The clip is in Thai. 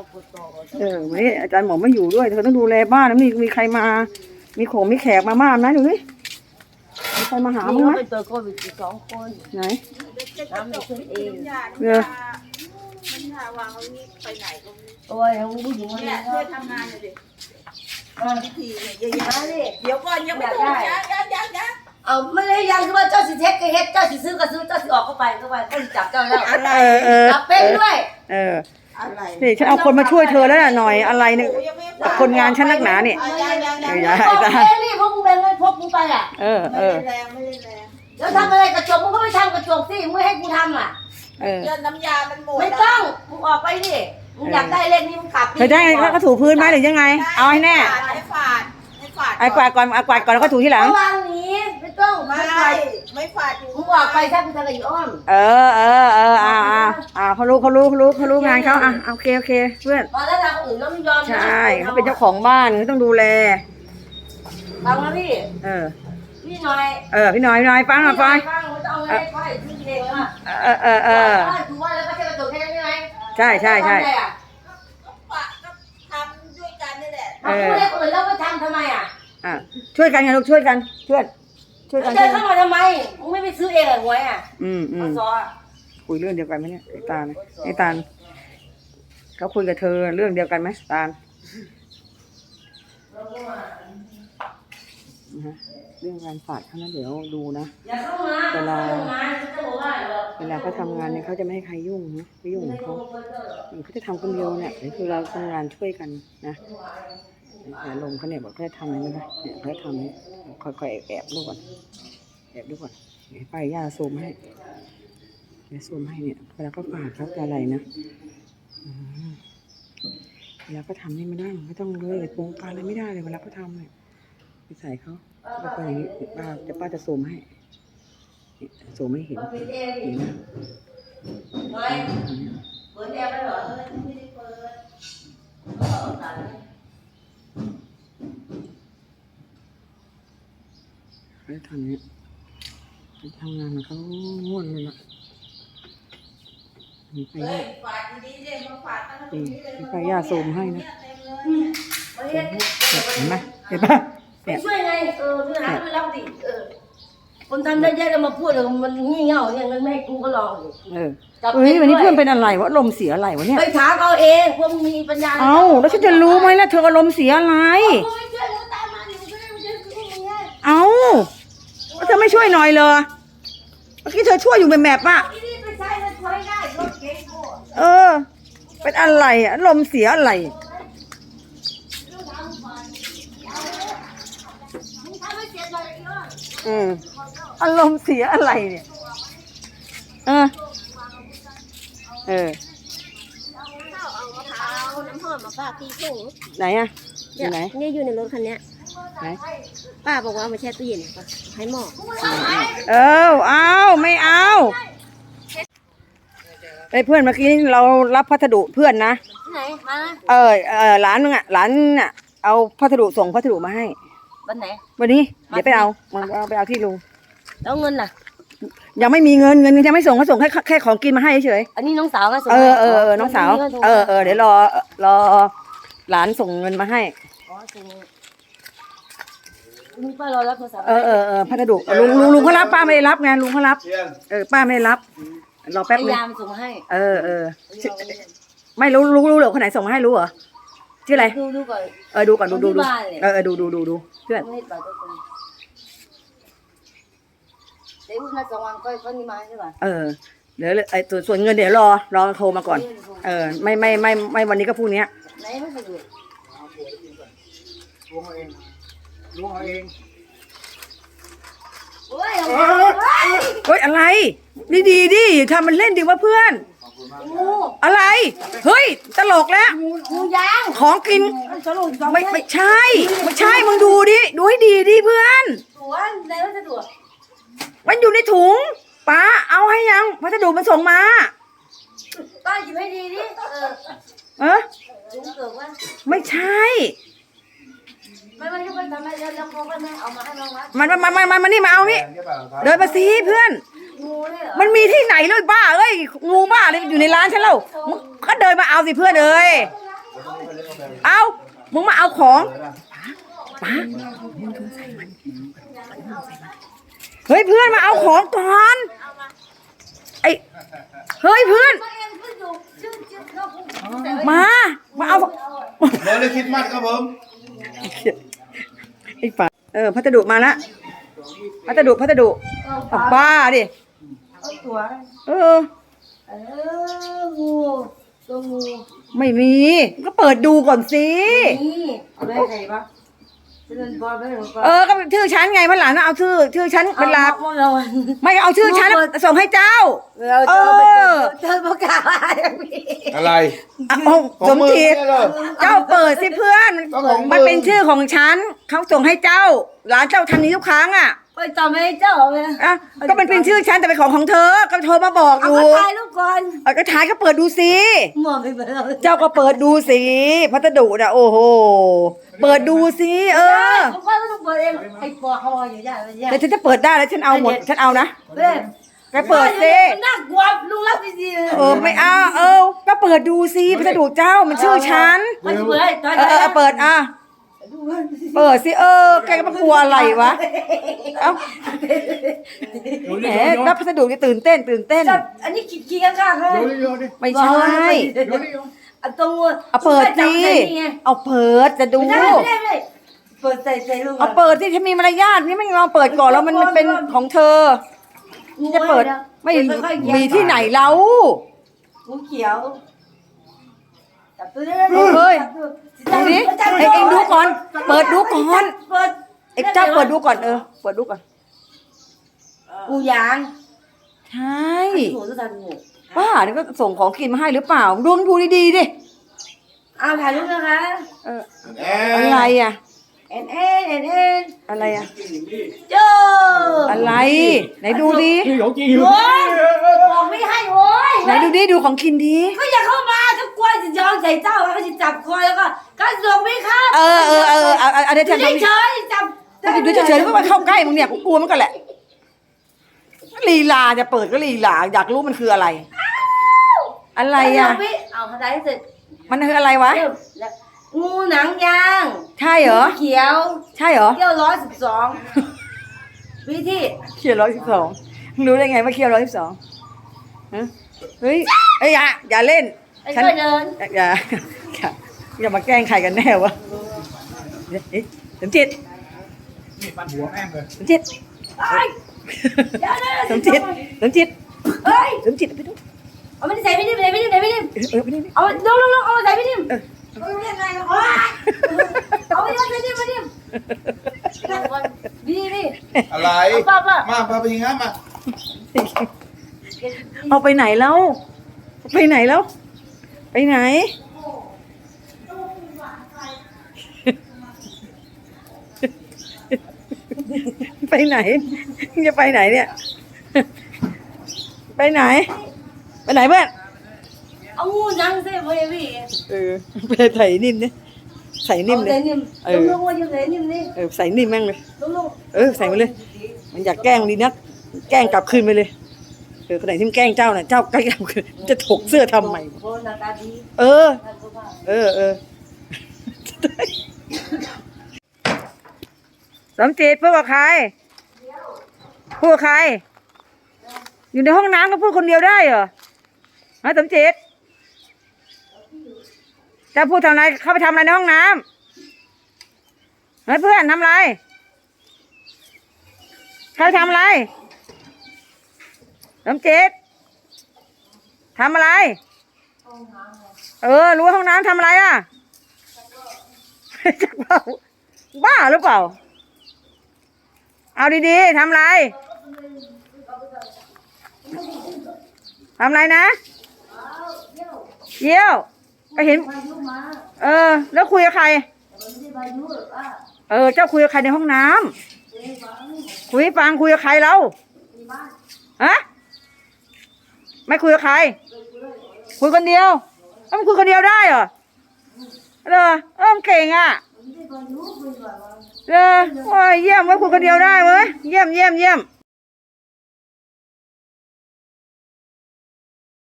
เอากดต่อก่อนเออวันนี้อาจารย์หมอไม่อยู่ด้วยเธอต้องดูแลบ้านนะมีมีใครมา มีโขงมีแขกมาบ้านนะดูดิมีใครมาหานี่มั้งเขาไหมเป็นตัวโควิดอีกสองคนไหนน้ำไม่ขึ้นเองเออมันหาวางเอานี้ไปไหนก็ไม่รู้ตัวยังผู้หญิงคนเนี่นี้ยช่วยทำงานหน่อยดิพิธีเนี่ยเยอะมาดิๆเดี๋ยวก่อนยังไม่ต้องยังยังยังยังเอาไม่ได้ยังคือว่าเจ้าสิเทคก็เฮ็ดเจ้าสิซื้อก็ซื้อเจ้าสิออกก็ไปก็ไปก็สิจับเจ้าแล้วอะไรเออเออจับเป็นด้วย เออ อะไรนี่ฉันเอาคนมาช่วยเธอแล้วน่ะหน่อยอะไรเนี่ยโอ้ยังไม่ฝากคนงานฉันนักหนาเนี่ยอะยังยังยังเออพวกเองนี่พวกมึงแบ่งเงินพวกมึงไปอะ เออเอไม่อได้แรงไม่ได้แรงแล้วทำอะไรกระจกมึงก็ไม่ทำกระจกสิมึงไม่ให้กูทำอะ เออเดือนน้ำยามันหมดไม่ต้องมึงออกไปดิมึงอยากได้เลขนี้มึงขับดิเธอได้ไงเขาถูพื้นไหมหรือยังไง เอาให้แน่ให้ฝาดให้ฝาดไอ้กวาดก่อนเอากวาดก่อนแล้วก็ถูที่หลัง ระวังหนีไม่ต้องไม่ไม่ไปไม่ฝาดอยู่มึงออกไปถ้ามึงทำอะไรอยู่อ้อม เออเออเอออ่าอ่าอ่า เขารู้เขารู้เขารู้เขารู้งานเขาอะโอเคโอเคเพื่อนมาแล้วทำคนอื่นแล้วไม่ยอมนะใช่เขาเป็นเจ้าของบ้านเขาต้องดูแลฟังนะพี่ เออ พี่หน่อยเออพี่น้อยพี่น้อยฟังหน่อยฟังฟังไม่ต้องเอาเงินให้ค่อยซื้อเองอะเออเออเออถือว่าแล้วก็ใช้กระจกแค่นั้นใช่ไหมใช่ใช่ใช่ทำอะไรอะก็ฝาดก็ทำด้วยกันนี่แหละมาพูดให้คนอื่นแล้วไปทำทำไมอะอะช่วยกันไงลูกช่วยกันช่วยช่วยกันเดินเข้ามาทำไมมึงไม่ไปซื้อเองเหรอหวยอะอืมอืมามซออะ คุยเรื่องเดียวกันไหมเนี่ยไอ้ตาลไอ้ตาลเขาคุยกับเธอเรื่องเดียวกันไหมตาลเรื่องการฝาดเขานะเดี๋ยวดูนะเวลาเวลาเขาทำงานเนี่ยเขาจะไม่ให้ใครยุ่งนะไม่ยุ่งของเขาเขาจะทำคนเดียวเนี่ยคือเราทำงานช่วยกันนะแต่ลมเขาเนี่ยบอกเขาจะทำอะไรไม่ได้เนี่ยเขาจะทำนี่ค่อยๆแอบดูก่อนแอบดูก่อนไปย่าซูมให้ เดี๋ยวซูมให้เนี่ยเวลาเขาฝาดเขาจะอะไรนะอืมเวลาเขาทำนี่ไม่ได้ไม่ต้องเลยโปรงการอะไรไม่ได้เลยเวลาเขาทำเนี่ยไปใส่เขาแล้วก็อย่างนี้ป้าจะป้าจะซูมให้นี่ซูมไม่เห็นเห็นนะหน่อยเปิดแอร์ไปเหรอเออไม่ได้เปิดเอาตัดเลยเขาจะทำเนี้ยทำงานของเขาง่วนเลยล่ะ มีไปเฮ้ย่ายฝาดดีๆเลยมาฝาดตั้งแต่ตรอืงมนี้เลยมีไปย่าซูมให้นะเต็มเลยเนี่ยวันนี้เห็นไหมเห็นปะไปช่วยไงเออพี่หาไปรับดิเออคนทำได้เยอะแล้วมาพูดเลยมันงี่เง่าอย่างนั้นไม่ให้กูก็ลองดิเออจับเฮ้ยวันนี้ด้วยเพื่อนเป็นอะไรวะลมณ์เสียอะไรวะเนี่ยไปถามเอาเองพวกมึงมีปัญญาเอ้าแล้วฉันจะรู้ไหมล่ะเธออารมณ์เสียอะไรกูไม่ช่วยมึงตามมาดิมึงช่วยมึงช่วยกูมึงไงเอ้าแล้วเธอไม่ช่วยหน่อยเลยเมื่อกี้เธอช่วยอยู่แบบแบบๆอะ เออ เป็นอะไรอะอารมณ์เสียอะไร อืมอารมณ์เสียอะไรเนี่ย เออ เออ ข้าวเอามะพร้าวน้ำหอมมาฝากพี่ถุงไหนอะอยู่ไหน เนี่ยอยู่ในรถคันเนี้ยไหน ป้าบอกว่าเอามาแช่ตู้เย็นให้หมอ เออเอาไม่เอา ไอ้เพื่อนเมื่อกี้เรารับพัสดุเพื่อนนะไหนมาเออเออร้านนึงอะร้านน่ะเอาพัสดุส่งพัสดุมาให้ วันไหน วันนี้เดี๋ยวไปเอามันเอาไปเอาที่ลุงแล้วเงินล่ะ ยังไม่มีเงินเงินยังไม่ส่งเขาส่งแค่แค่ของกินมาให้เฉยอันนี้น้องสาวก็ส่งเออให้เออเออน้องสาวงินโทรเออเออเดี๋ยวรอรอหลานส่งเงินมาให้อ๋อส่งมึงป้ารอรับโทรศัพท์เออเออเออพัสดุลุงลุงลุงเขารับป้าไม่ได้รับไงลุงเขารับ เออป้าไม่ได้รับ รอแป๊บพนึงยายามส่งมาให้ เออเออไม่รู้รู้รู้เหรอคนไหนส่งมาให้รู้เหรอชื่ออะไรดูดูก่อนเออดูก่อนดูดูดูที่บ้านเลยเออเออดูดูดูดูเพื่อนไม่ให้ปล่อยตัวคนเดี๋ยวมาสองวันก็ก็นี่มาใช่ป่ะเออเดี๋ยวไอ้ส่วนส่วนเงินเดี๋ยวรอรอโทรมาก่อน เออ ไม่ไม่ไม่ไม่วันนี้ก็พรุ่งนี้ไหนไม่สะดวกลุงเอาเองลุงเอาเองโอ้ย เอามาเฮ้ยเฮ้ยอะไร ดีดีๆดิทำมันเล่นดิว่าเพื่อน งูอะไร เฮ้ย ตลกแล้วงูยางของกิน สรุปสองไม่ไม่ใช่ ไม่ใช่ มึงดูดิ ดูให้ดีดิเพื่อน ตัวไหนไม่สะดวกมันอยู่ในถุงป้าเอาให้ยังพัสดุมันส่งมา ป้าหยิบให้ดีดิเออเออลุงเกิดว่าไม่ใช่ ไม่ไม่ทุกคนทำไมแล้วแล้วเขาก็ไม่เอามาให้น้องวัดมันมันมันมันมันนี่มาเอานี่แดงใช่ป่ะครับเดินมาสิเพื่อน งูเลยเหรอมันมีที่ไหนเลยบ้าเอ้ยงูบ้าเลยอยู่ในร้านฉันแล้วมึงก็เดินมาเอาสิเพื่อนเอ้ยเอามึงมาเอาของป้าเฮ้ยเพื่อนมาเอาของก่อนไอเฮ้ยเพื่อนมามาเอาเดี๋ยวเลยคิดมัดครับผม ไอ้ฝาเออ พัสดุมาละพัสดุพัสดุอะบ้าดิเอาตัวเออ เอองูตัวงูไม่มี ก็เปิดดูก่อนสินี่เอาไปไหนปะจะ เดินบอลไปหรือเปล่าเออก็ชื่อฉันไงพันหลังนะเอาชื่อชื่อฉันเป็นหลักเอาเอาเอาไม่เอาชื่อฉันส่งให้เจ้าเราจะเอาไปเดินประกาศอะไรพี่อะไรอะเอาของสมมือจิตเนี่ยเหรอเจ้าเปิดสิเพื่อนก็ของมึงมันเป็นชื่อของฉันเขาส่งให้เจ้า หลานเจ้าทำนี้ทุกครั้งอะไปจำให้เจ้าเลยอะก็มันเป็นชื่อฉันแต่เป็นของของเธอก็โทรมาบอกอเอายู่มาถ่ายรูปก่อนเอาก็ถ่ายก็เปิดดูสิหมอไปเปิดเอาเจ้าก็เปิดดูสิพัสดุน่ะโอ้โห เปิดดูสิเออผมก็ต้องเปิดเองไอ้ปอเขาอยู่ยากเลยยากแต่ฉันจะเปิดได้แล้วฉันเอาหมดฉันเอานะเว้ยแกเปิดสิมันน่ากลัวลุงรับดีๆเลยเออไม่เอาเออ ก็เปิดดูสิพัสดุเจ้ามันชื่อฉันมันเปิดตอนเออเออเออเปิดอะเปิดสิเออแกก็มากลัวอะไรวะเอ้าแหมรับพัสดุจะตื่นเต้นตื่นเต้นจับอันนี้ขี้ๆข้างๆเลยโยนดิโยนดิไม่ใช่ โยนดิโยนอันตรงเอาเปิดสิเอาเปิดจะดู ไม่ได้ไม่ได้ไม่ได้เปิดใส่ใส่ลูกเอาเปิดสิฉันมีมารยาทนี่ไม่ลองเปิดก่อนแล้วมันมันเป็นของเธอนี่จะเปิดไม่มีที่ไหนแล้วงูเขียวจับตัวได้เฮ้ยดูดิเอ็งเอ็งดูก่อน เปิดดูก่อนเปิดเอ็งเจ้าเปิดดูก่อนเออเปิดดูก่อนงูยางใช่หนูจะทำงู ป้านี่ก็ส่งของกินมาให้หรือเปล่าดูดูดีๆดิเอาถ่ายรูปนะคะเออแออะไรนอะเอ็นเอ็นเอ็นเอ็นอะไรอะโจ้อะไรไหนดูดินี่ของจริงอยู่โอ้ยบอกไม่ให้โอ้ยไหนดูดิดูของกินดิก็อย่าเข้ามาก็กลัวจะยอมใส่เจ้าแล้วก็จะจับคอแล้วก็ก็ส่งไม่เข้าเออเออเออเอาเอาเอาเดี๋ยวอยู่ฉันเฉยๆจับจะดูเฉยๆก็มาเข้าใกล้มึงเนี่ยกูกลัวมันก็แหละลีลาจะเปิดก็ลีลาอยากรู้มันคืออะไร อะไรอะเอาถ่ายเสร็จมันคืออะไรวะเริ่มแล้วงูหนังยางใช่เหรอ เขียวใช่เหรอเที่ยวร้อยสิบสองวิธีเคียวร้อยสิบสองรู้ได้ไงว่าเคียวร้อยสิบสองเฮ้ยเอ้ยอย่าอย่าเล่น ไอ้ฉันก็เดินอย่าอย่าอย่ามาแกล้งใครกันแน่วะเฮ้ยสมจิตนี่ปันหัวแม่งเลยสมจิต เอ้ยเดี๋ยวนะสมจิตสมจิตเฮ้ย สมจิตไปดู เอาไม่ได้ใส่ไม่ได้ใส่ไม่ได้ใส่ไม่ได้เออเออไปนี่เอาลงลงลงเอาใส่ไม่ได้เอาเรียกไงโอ๊ยเอาไม่ได้ใส่ไม่ได้ไม่ได้ดีดีอะไรเอาป้าป้ามาพาไปยิงครับมาเอาไปไหนแล้ว ไปไหนแล้ว ไปไหน ไปไหนจะไปไหนเนี่ย ไปไหน ไปไหนเพื่อนเอางูหนังใส่ไม่ได้พี่เออไปใส่นิ่มเนี่ยใส่นิ่มเอาเลใส่ยนิ่มเอลองลงว่าอยู่ใส่นิ่มนี่เออใส่นิ่มแม่งเลยลงลงเออใส่มาเลย มันอยากแกล้งดีนักแกล้งกลับคืนไปเลยเออคนไหนที่มันแกล้งเจ้าน่ะเจ้าใกล้กลับคืนจะถกเสื้อทำไมโอ้หน้าตาดีเออหน้าตาดีเออเออสมจิตพูดกับใครพูดกับใคร อยู่ในห้องน้ำก็พูดคนเดียวได้เหรอ ฮะสมจิตจะพูดทำอะไร เข้าไปทำอะไรในห้องน้ำเฮ้ยเพื่อนทำอะไร เข้าไปทำอะไรสมจิตทำอะไร เออ รู้ห้องน้ำทำอะไรอะจักเป่าบ้าหรือเปล่า เอาดีๆทำอะไรทำอะไรนะ เยี่ยวก็เห็นเออ แล้วคุยกับใครเออ เจ้าคุยกับใครในห้องน้ำคุยให้ฟังคุยกับใครเราฮะไม่คุยกับใคร คุยคนเดียวเอ้ามันคุยคนเดียวได้เหรอเหรอเออมันเก่งอะเหรอว้ายเยี่ยมเว้ยคุยคนเดียวได้เว้ยเยี่ยมเยี่ยมเยี่ยม